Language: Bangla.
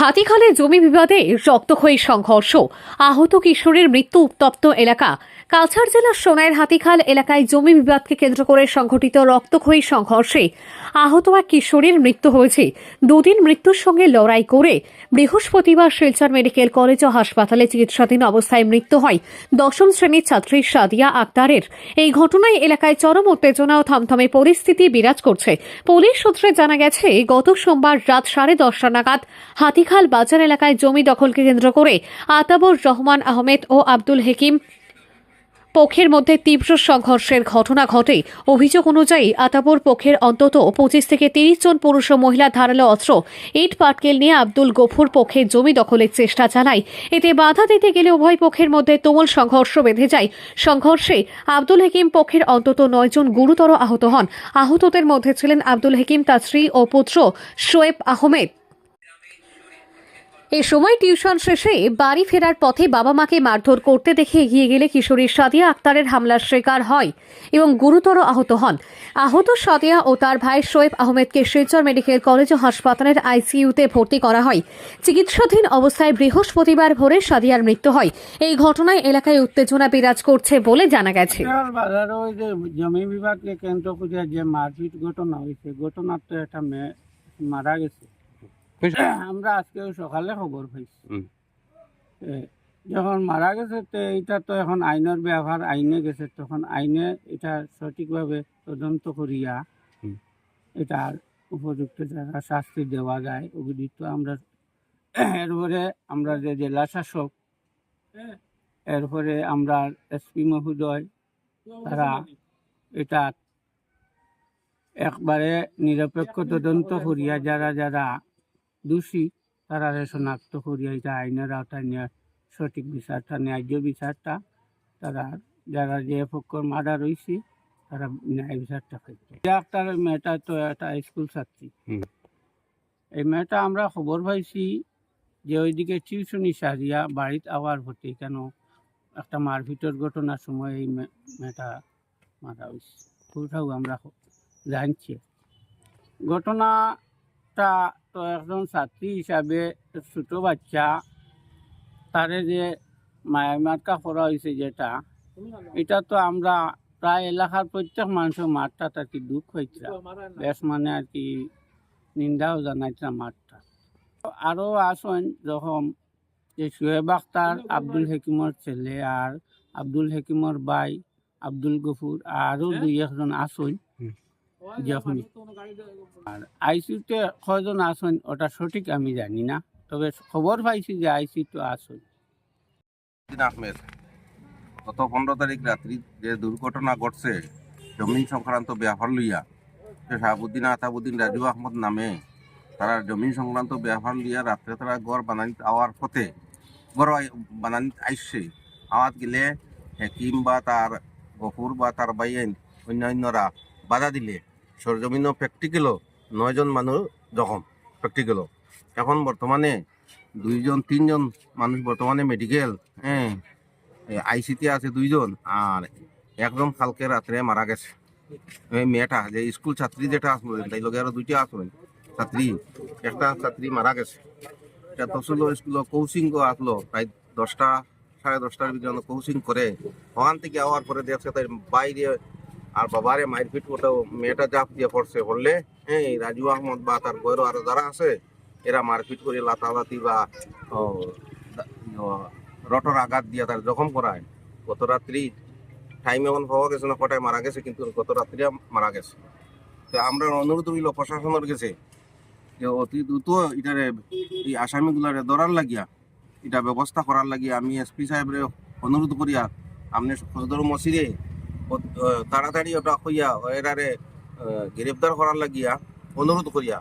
হাতিখালে জমি বিবাদে রক্তক্ষয়ী সংঘর্ষ। আহত কিশোরের মৃত্যু উত্তপ্ত এলাকা। কাছাড় জেলার সোনাইয়ের হাতিখাল এলাকায় জমি বিবাদকে কেন্দ্র করে সংঘটিত রক্তক্ষয়ী সংঘর্ষে আহত এক কিশোরের মৃত্যু হয়েছে। দুদিন মৃত্যুর সঙ্গে লড়াই করে বৃহস্পতিবার শিলচর মেডিকেল কলেজ ও হাসপাতালে চিকিৎসাধীন অবস্থায় মৃত্যু হয় দশম শ্রেণির ছাত্রী সাদিয়া আক্তারের। এই ঘটনায় এলাকায় চরম উত্তেজনা ও থমথমে পরিস্থিতি বিরাজ করছে। পুলিশ সূত্রে জানা গেছে, গত সোমবার রাত সাড়ে দশটা নাগাদ হাতিখাল বাজার এলাকায় জমি দখলকে কেন্দ্র করে আতাবুর রহমান আহমেদ ও আব্দুল হেকিম পক্ষের মধ্যে তীব্র সংঘর্ষের ঘটনা ঘটে। অভিযোগ অনুযায়ী আতাবুর পক্ষের অন্তত পঁচিশ থেকে তিরিশ জন পুরুষ ও মহিলা ধারালো অস্ত্র, ইট, পাটকেল নিয়ে আব্দুল গফুর পক্ষে জমি দখলের চেষ্টা চালায়। এতে বাধা দিতে গেলে উভয় পক্ষের মধ্যে তুমুল সংঘর্ষ বেঁধে যায়। সংঘর্ষে আব্দুল হেকিম পক্ষের অন্তত নয় জন গুরুতর আহত হন। আহতদের মধ্যে ছিলেন আব্দুল হেকিম, তার স্ত্রী ও পুত্র শোয়েব আহমেদ। এ সময় টিউশন শেষে বাড়ি ফেরার পথে বাবা মাকে মারধর করতে দেখে এগিয়ে গেলে কিশোরী সাদিয়া আক্তারের হামলার শিকার হয় এবং গুরুতর আহত হন। আহত সাদিয়া ও তার ভাই শোয়েব আহমেদকে শিলচর মেডিকেল কলেজ ও হাসপাতালের আইসিইউতে ভর্তি করা হয়। চিকিৎসাধীন অবস্থায় বৃহস্পতিবার ভোরে সাদিয়ার মৃত্যু হয়। এই ঘটনায় এলাকায় উত্তেজনা বিরাজ করছে বলে জানা গেছে। মারা গেছে। আমরা আজকে সকালে খবর পাইছি। যখন মারা গেছে তো এটা তো এখন আইনের ব্যবহার আইনে গেছে তখন আইনে এটা সঠিকভাবে তদন্ত করিয়া। এটার উপযুক্ত যারা শাস্তি দেওয়া যায় ওগুলি তো আমরা এরপরে আমরা যে জেলা শাসক এরপরে আমরা এসপি মহোদয় তারা এটা একবারে নিরপেক্ষ তদন্ত করিয়া যারা যারা দোষী। তারা শনাক্ত করিয়া এটা আইনের আওতায় নিয়ে সঠিক বিচারটা ন্যায্য বিচারটা তারা যারা যে পক্ষর মার্ডার হয়েছে তারা ন্যায় বিচারটা করছে। ডাক্তার মেয়েটা তো একটা স্কুল ছাত্রী। এই মেয়েটা আমরা খবর পাইছি যে ওইদিকে টিউশনি সারিয়া বাড়িতে আওয়ার হতে কেন একটা মারপিটের ঘটনার সময় এই মেয়েটা মারা হয়েছে ওটাও আমরা জানছি। জানছি ঘটনাটা তো একজন ছাত্রী হিসাবে ছোট বাচ্চা তারে যে মায়ের মায়ামার্কা করা হয়েছে যেটা এটা তো আমরা প্রায় এলাকার প্রত্যেক মানুষের মাঠটা আর কি দুঃখ হয়েছে বেশ মানে আর কি নিন্দাও জানাইছে মাঠটা আরও আসেন যখন যে সোহেব আখতার আব্দুল হেকিমর ছেলে আর আব্দুল হেকিমর ভাই আব্দুল গফুর আরও দুই একজন আসেন। যখন আর আইসিউতে কয়জন আসেন, ওটা সঠিক আমি জানি না। তবে খবর পাইছি যে আইসি তো আসেন আহমেদ, গত পনেরো তারিখ রাত্রি যে দুর্ঘটনা ঘটছে, জমিন সংক্রান্ত ব্যাপার লইয়া শাহাবুদ্দিন আতাবুদ্দিন রাজু আহমদ নামে, তারা জমিন সংক্রান্ত ব্যাপার লইয়া রাত্রে তারা গড় বানানি, আওয়ার পথে গড় বানানি আইসছে আওয়াত গেলে হেকিম বা তার গফুর বা তার বাইন অন্যান্যরা বাধা দিলে। সরজমিনও প্র্যাকটিক্যালও নয়জন মানুষ জখম প্র্যাকটিক্যালও এখন বর্তমানে দুইজন, তিনজন মানুষ বর্তমানে মেডিকেল হ্যাঁ আইসিতে আছে দুইজন, আর একদম কালকে রাত্রে মারা গেছে। এই মেয়েটা, যে স্কুল ছাত্রী যেটা আসলো তাই লগে আরও দুইটা আসলো ছাত্রী একটা ছাত্রী মারা গেছে। এটা তসল স্কুল কোচিং আসলো প্রায় দশটা সাড়ে দশটার ভিতরে কোচিং করে ওখান থেকে আওয়ার পরে দেখছে তাই বাইরে আর বাবারে মারপিট করতে মেয়েটা জাপ দিয়ে পড়ছে, বললে হ্যাঁ এই রাজু আহমদ বা তার বইরও আরও যারা আছে, এরা মারপিট করে লাতালাতি বা রটর আঘাত দিয়ে তার জখম করায়। গত রাত্রি টাইম এখন পাওয়া গেছে না, কটায় মারা গেছে, কিন্তু গত রাত্রি মারা গেছে। তো আমরা অনুরোধ রইল প্রশাসনের গেছে যে অতি দ্রুত এটারে, এই আসামিগুলারে ধরার লাগিয়া, এটা ব্যবস্থা করার লাগিয়া আমি এসপি সাহেবরে অনুরোধ করিয়া, আপনি সদর মসিরে তাড়াতাড়ি ওটা হইয়া এরারে গ্রেপ্তার করার লাগিয়া অনুরোধ করিয়া